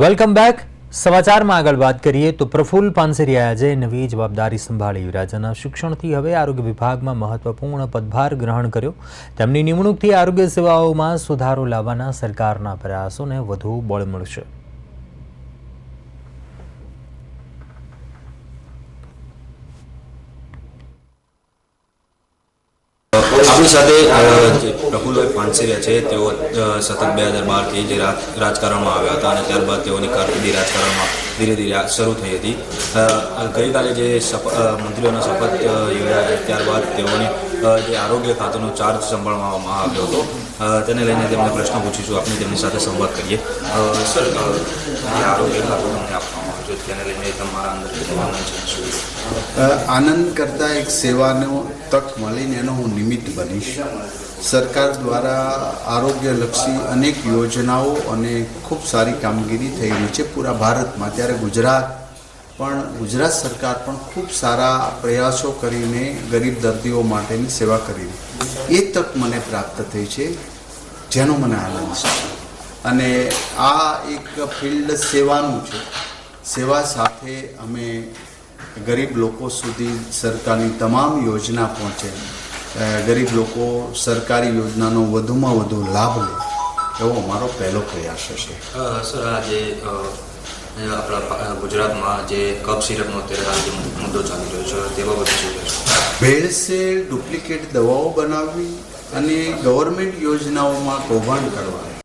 Welcome back સમાચારમાં આગળ વાત કરીએ તો પ્રફુલ્લ પાનસેરિયાએ આજે નવી જવાબદારી સંભાળી રાજ્યના શિક્ષણથી હવે આરોગ્ય વિભાગમાં મહત્વપૂર્ણ પદભાર ગ્રહણ કર્યો. તેમની નિમણૂકથી આરોગ્ય સેવાઓમાં સુધારો લાવવાના સરકારના પ્રયાસોને વધુ બળ મળશે. આપણી સાથે જે પ્રફુલ્લભાઈ પાનસેરિયા છે, તેઓ સતત બે હજાર બારથી જે રાજ- રાજકારણમાં આવ્યા હતા અને ત્યારબાદ તેઓની કારકિર્દી રાજકારણમાં ધીરે ધીરે શરૂ થઈ હતી. ગઈકાલે જે મંત્રીઓના શપથ યોજાયા ત્યારબાદ તેઓની જે આરોગ્ય ખાતાનો ચાર્જ સંભાળવામાં આવ્યો હતો. તેને લઈને તેમને પ્રશ્ન પૂછીશું આપણે તેમની સાથે સંવાદ કરીએ. સર આરોગ્ય ખાતું તમને આપવામાં આવ્યું તેને લઈને તમારા અંદર આનંદ કરતાં એક સેવાનો તક મળીને એનો હું નિમિત્ત બનીશ. સરકાર દ્વારા આરોગ્યલક્ષી અનેક યોજનાઓ અને ખૂબ સારી કામગીરી થઈ રહી છે પૂરા ભારતમાં. ત્યારે ગુજરાત પણ, ગુજરાત સરકાર પણ ખૂબ સારા પ્રયાસો કરીને ગરીબ દર્દીઓ માટેની સેવા કરી એ તક મને પ્રાપ્ત થઈ છે, જેનો મને આનંદ છે. અને આ એક ફિલ્ડ સેવાનું છે. સેવા સાથે અમે ગરીબ લોકો સુધી સરકારની તમામ યોજના પહોંચે. ગરીબ લોકો સરકારી યોજનાનો વધુમાં વધુ લાભ લે. એવો અમારો પહેલો પ્રયાસ હશે. સર આજે આપણા ગુજરાતમાં જે કપ સિરપનો અત્યારે હાલ મુદ્દો ચાલી રહ્યો છે તે બાબતે શું ભેળસેળ ડુપ્લિકેટ દવાઓ બનાવવી અને ગવર્મેન્ટ યોજનાઓમાં કૌભાંડ કરવા.